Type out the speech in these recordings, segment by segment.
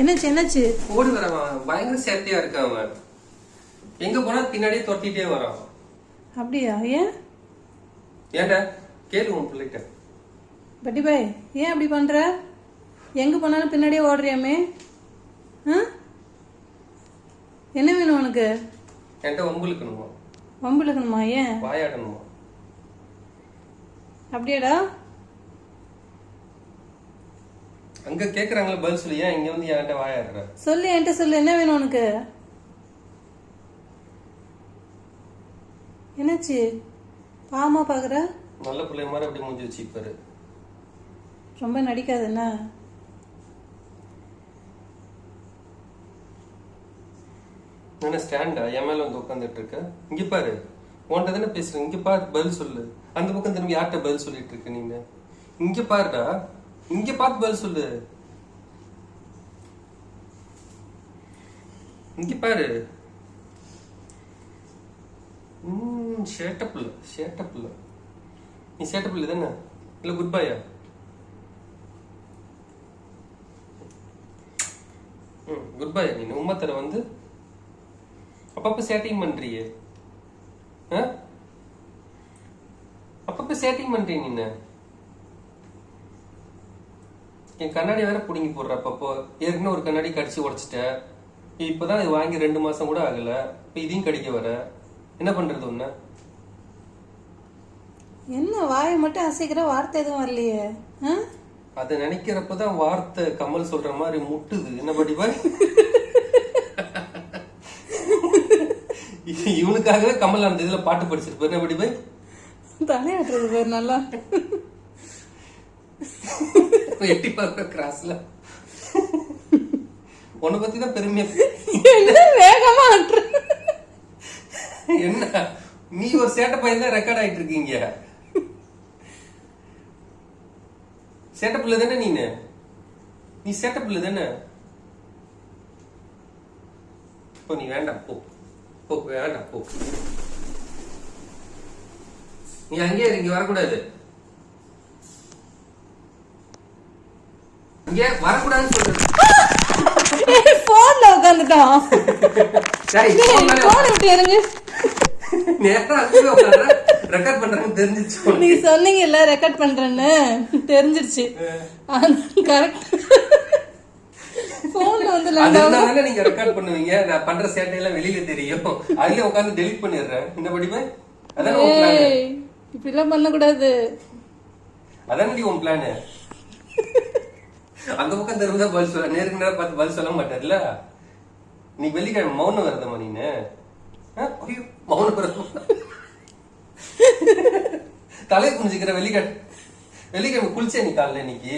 என்னாச்சு என்னாச்சு? ஓடி வரவன் பயங்கர சேஃப்டியா இருக்கான் அவன். எங்க போனா பின்னாடியே துரத்திட்டே வரான். அப்படியா? ஏன்? ஏன்டா? கேளு உன் பிள்ளைகிட்ட. பட்டி பாய் ஏன் அப்படி பண்ற? எங்க போனாலும் பின்னாடியே ஓடுறியாமே? என்ன வேணும் உனக்கு? என்கிட்ட வம்புழுக்கணுமா வம்பு இழுக்கணுமா ஏன்? வாயாடணுமா? அப்படியாடா? அங்க கேக்குறாங்களே பதில் சொல்லி. ஏன் இங்க வந்து என்கிட்ட வாயாடுற சொல்லு என்கிட்ட சொல்லு. என்ன வேணும் உனக்கு? என்னாச்சு? பாவமா பாக்குற? நல்ல பிள்ளை மாதிரி அப்படி மூஞ்சி வச்சுப்பாரு ரொம்ப நடிக்காது என்ன? என்ன ஸ்டாண்டா என் மேல வந்து உட்காந்துட்டு இருக்க? இங்க பாரு. உன்கிட்ட தானே பேசுறேன். இங்க பாரு பதில் சொல்லு. அந்த பக்கம் திரும்பி யார்கிட்ட பதில் சொல்லிட்டு இருக்க நீங்க இங்க பாருடா. இங்க பார்த்து பதில் சொல்லு. இங்க பாரு. ம் ஷேட்டப் இல்ல ஷேட்டப் இல்ல நீ ஷேட்டப் இல்லை தானே? இல்ல குட் பாயா ம் குட் பாயா நீ உம்மத்தர வந்து அப்பப்ப சேட்டிங் பண்றியே. ஆ? அப்பப்ப சேட்டிங் பண்றீங்க நீ என் கண்ணாடி வேற புடுங்கி போடுற அப்பப்போ ஏற்கனவே ஒரு கண்ணாடி கடிச்சு உடைச்சிட்ட. இப்பதான் இது வாங்கி ரெண்டு மாசம் கூட ஆகல. இப்ப இதையும் கடிக்க வர. என்ன பண்றது உன்ன? என்ன வாயை மட்டும் அசைக்கிற வார்த்தை எதுவும் வரலையே? அதை நினைக்கிறப்பதான் வார்த்தை கமல் சொல்ற மாதிரி முட்டுது. என்ன படிப்பா இவனுக்காகவே கமல் அந்த இதுல பாட்டு படிச்சிருப்பாரு. என்ன படிப்பா தலையாட்டுறது பேர் நல்லா. எட்டி பார்க்குற கிராஸ்ல உன்னை பத்தி தான் பெருமையா என்ன வேகமா என்ன? நீ ஒரு சேட்டை பையன் தான் ரெக்கார்ட் ஆயிட்டு இருக்கீங்க. சேட்டை பிள்ளை தானே நீனு? நீ சேட்டை பிள்ளை தானே? போ நீ வேண்டாம் போ. போ வேண்டாம் போ. நீ அங்கேயே இங்க வரக்கூடாது. இங்க வரக்கூடாதுன்னு சொல்றது. போன்ல மேல போன் விட்டு இறங்கு நேரா அங்கேயே உட்கார்றேன். record பண்றாங்கன்னு தெரிஞ்சிருச்சு உனக்கு. நீ சொன்னீங்கல்ல ரெக்கார்ட் பண்றேன்னு. தெரிஞ்சிருச்சு. கரெக்ட் போன்ல வந்து நீங்க ரெக்கார்ட் பண்ணுவீங்க? நான் பண்ற சேட்டையெல்லாம் வெளியில தெரியும். அதுலயே உட்கார்ந்து டெலிட் பண்ணிடுறேன். இந்த படிப்பேன் அதானே ஏய் இப்படிலாம் பண்ணக்கூடாது. அதானடி உன் பிளான் அந்த பக்கம் திரும்ப பதில் சொல்ல நேருக்கு நேரம் பார்த்து பதில் சொல்ல மாட்டார்ல? நீ வெள்ளிக்கிழமை மௌனம் விரதமா நீனு? ஐயோ, மௌன விரதம். தலை குனிஞ்சுக்கிற வெள்ளிக்கிழமை வெள்ளிக்கிழமை குளிச்சே நீ காலைல இன்னைக்கு.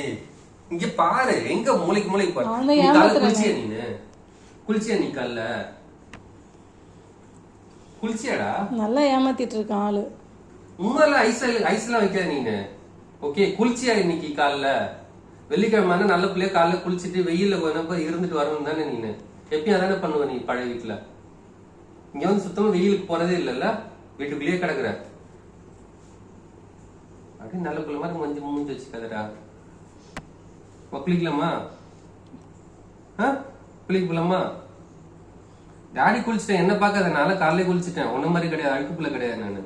இங்க பாரு எங்க மூளைக்கு மூளைக்கு பாரு. நீ ஏமாத்துறாங்க. குளிச்சியா நீனு? குளிச்சியா நீ காலைல? குளிச்சியாடா? நல்லா ஏமாத்திட்டு இருக்கான் ஆளு. உண்மையில ஐஸ் ஐஸ் எல்லாம் வைக்காத நீனு. ஓகே குளிச்சியா இன்னைக்கு காலைல? வெள்ளிக்கிழமை நல்ல பிள்ளைய காலைல குளிச்சிட்டு கொஞ்ச நேரம் இருந்துட்டு வரணும் தானே நீனு. எப்பயும் அதானே பண்ணுவ நீ பழைய வீட்டுல இங்க வந்து சுத்தமா வெயிலுக்கு போறதே இல்லல்ல? வீட்டுக்குள்ளேயே கிடக்குற. அப்படியே நல்ல பிள்ளை மாதிரி மஞ்சள் மூஞ்சி வச்சுக்காதடா. குளிக்கலாமா ஆ? குளிக்க போலாமா டாடி குளிச்சிட்டேன் என்ன பார்க்காத? நான் காலையில குளிச்சிட்டேன். உன்ன மாதிரி கிடையாது. அழுக்கு பிள்ளை கிடையாது நானு.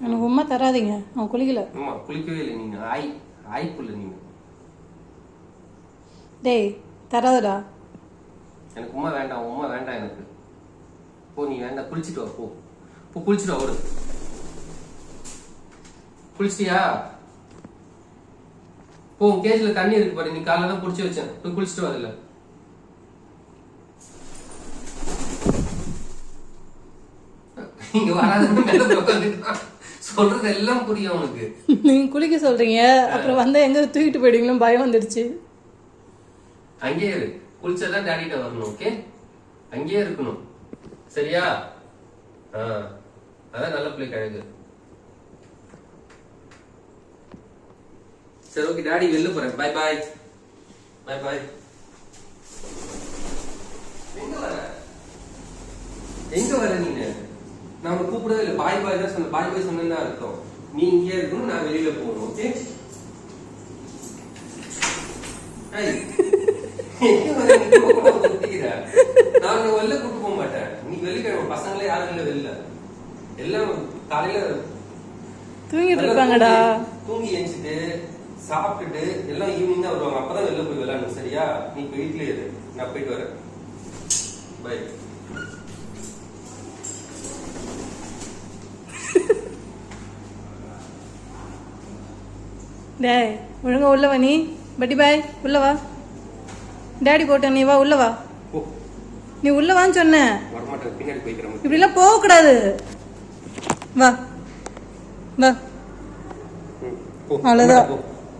எனக்கு உண்மை தராதீங்க. அவன் குளிக்கல. ஆமா குளிக்கவே இல்லை நீங்க ஆய். ஆய்ப்புள்ள நீங்க டேய் தராதடா. எனக்கு உமா வேண்டாம் உமா வேண்டாம் எனக்கு. போ நீ வேண்டாம் குளிச்சிட்டு வா போ. போ குளிச்சிட்டு வா ஓடு. குளிச்சிட்டியா? போ உன் கேஜ்ல தண்ணி இருக்கு பாரு நீ காலைல தான் புடிச்சு வச்சேன். போய் குளிச்சிட்டு வா அதுல. இங்க வராத மேல போய் உட்கார்ந்துட்டான். சொல்றது எல்லாம் புரியும் உனக்கு நீங்க குளிக்க சொல்றீங்க அப்புறம் வந்தா எங்க தூக்கிட்டு போயிடுவீங்களோ பயம் வந்துடுச்சு அங்கேயே இரு. குளிச்சதான் டேடிட்ட வரணும் ஓகே அங்கேயே இருக்கணும். சரியா? ஆ அதான் நல்ல பிள்ளை கழகு. சரி ஓகே டாடி வெளில போறேன் பை பாய் பை பாய் எங்க வர? எங்க வர நீங்க உன்னை கூப்பிடவே இல்லை பாய் பாய் தான் சொன்ன பாய் பாய் சொன்னேன்னு அர்த்தம். நீ இங்கே இருக்கணும் நான் வெளியில போகணும் ஓகே? நான் உன்னை வெளில கூட்டு போக மாட்டேன். நீ வெள்ளிக்கிழமை பசங்களே யாரும் இல்ல வெளில. எல்லாம் காலையில தூங்கிட்டு இருப்பாங்கடா. தூங்கி- எஞ்சிட்டு சாப்பிட்டுட்டு எல்லாம் ஈவினிங் தான் வருவாங்க. அப்பதான் வெளில போய் விளையாடணும் சரியா? நீ வீட்லயே இரு. நான் போயிட்டு வரேன். பை டேய் ஒழுங்கா உள்ள வா நீ. பட்டி பாய் உள்ள வா. டேடி போட்டேன் நீ வா உள்ள வா. போ. நீ உள்ள வான்னு சொன்னேன் வரமாட்டேன் பின்னாடி போய்க்கிறேன் இப்படிலாம் போகக்கூடாது. வா. வா.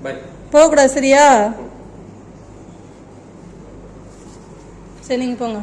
பை. போகக்கூடாது சரியா? சரி நீங்கள் போங்க.